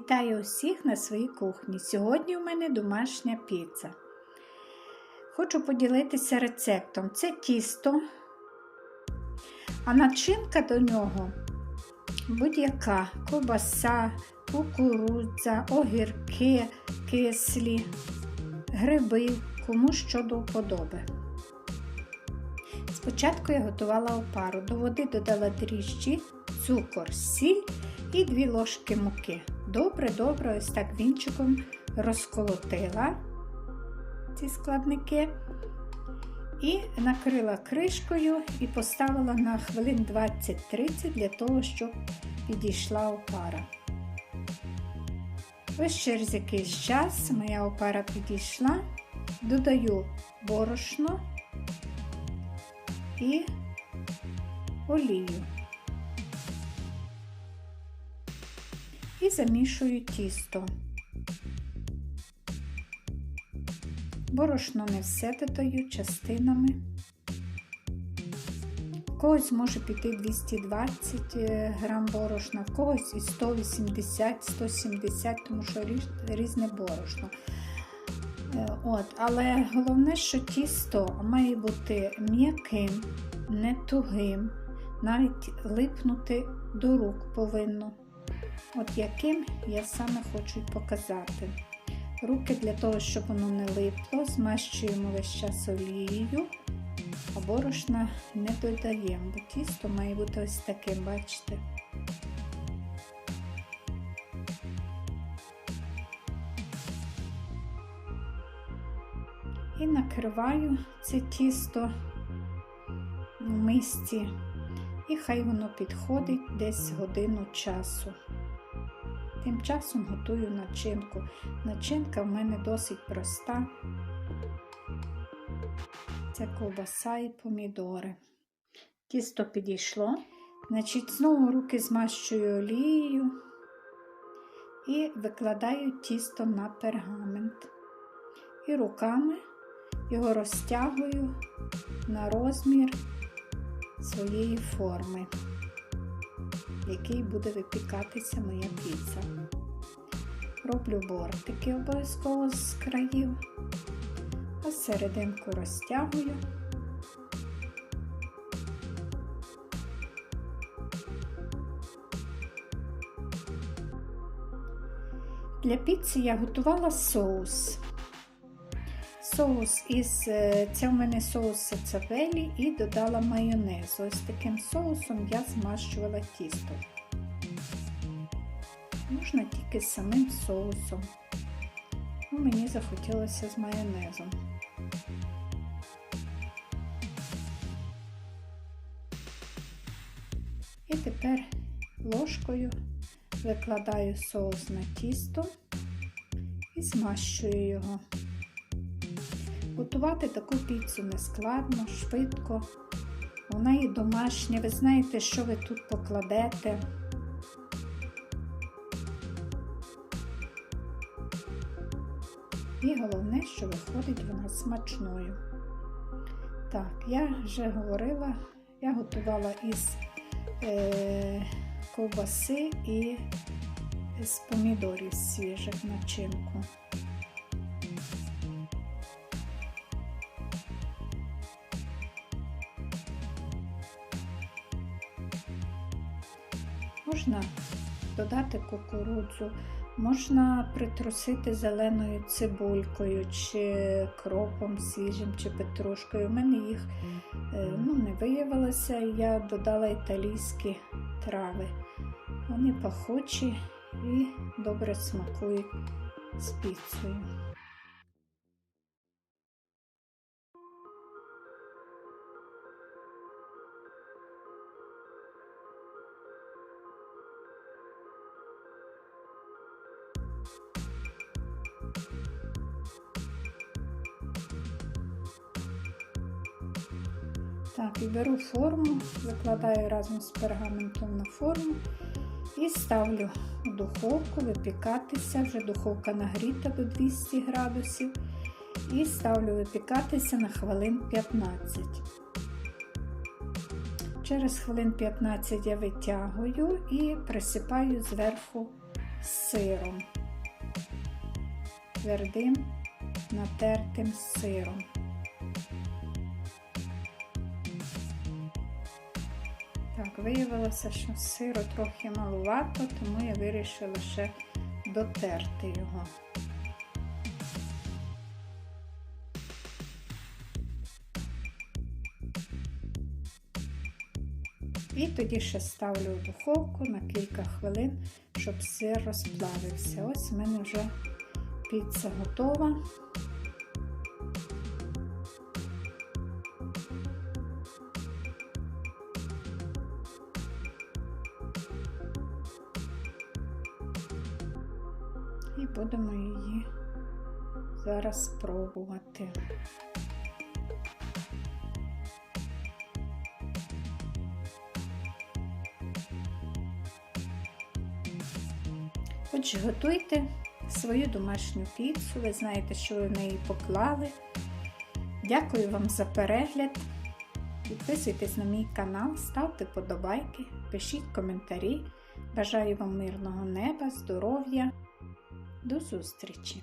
Вітаю усіх на своїй кухні. Сьогодні у мене домашня піца. Хочу поділитися рецептом. Це тісто, а начинка до нього будь-яка ковбаса, кукурудза, огірки, кислі, гриби, кому що до вподоби. Спочатку я готувала опару. До води додала дріжджі, цукор, сіль і 2 ложки муки. Добре-добре, ось так вінчиком розколотила ці складники і накрила кришкою і поставила на хвилин 20-30 для того, щоб підійшла опара. Ось через якийсь час моя опара підійшла, додаю борошно і олію. І замішую тісто. Борошно не все додаю частинами. В когось може піти 220 грам борошна, в когось і 180-170, тому що різне борошно. От, Але головне, що тісто має бути м'яким, не тугим, навіть липнути до рук повинно. От яким я саме хочу показати. Руки для того, щоб воно не липло, змащуємо весь час олією, а борошна не додаємо, бо тісто має бути ось таким, бачите? І накриваю це тісто в мисці, і хай воно підходить десь годину часу. Тим часом готую начинку. Начинка в мене досить проста. Це ковбаса і помідори. Тісто підійшло. Значить, Знову руки змащую олією і викладаю тісто на пергамент. І руками його розтягую на розмір своєї форми який буде випікатися моя піца. Роблю бортики обов'язково з країв, а серединку розтягую. Для піци я готувала соус соус із це в мене соус сацавелі і додала майонез. Ось таким соусом я змащувала тісто. Можна тільки з самим соусом. Ну, Мені захотілося з майонезом. І тепер ложкою викладаю соус на тісто і змащую його. Готувати таку піцу не складно, швидко. Вона і домашня, ви знаєте, що ви тут покладете. І головне, що виходить вона смачною. Так, я вже говорила, я готувала із е, ковбаси і з помідорів свіжих начинку. Можна додати кукурудзу, можна притрусити зеленою цибулькою, чи кропом свіжим, чи петрушкою. У мене їх е, ну, не виявилося, я додала італійські трави. Вони пахучі і добре смакують з піцею. Так, беру форму, викладаю разом з пергаментом на форму і ставлю в духовку випікатися, вже духовка нагріта до 200 градусів. І ставлю випікатися на хвилин 15. Через хвилин 15 я витягую і присипаю зверху сиром. Твердим натертим сиром. Так, виявилося, що сиру трохи малувато, тому я вирішила ще дотерти його. І тоді ще ставлю в духовку на кілька хвилин, щоб сир розплавився. Ось в мене вже піца готова. І будемо її зараз пробувати. Отже, готуйте свою домашню піцу, ви знаєте, що ви в неї поклали. Дякую вам за перегляд. Підписуйтесь на мій канал, ставте подобайки, пишіть коментарі. Бажаю вам мирного неба, здоров'я. До зустрічі!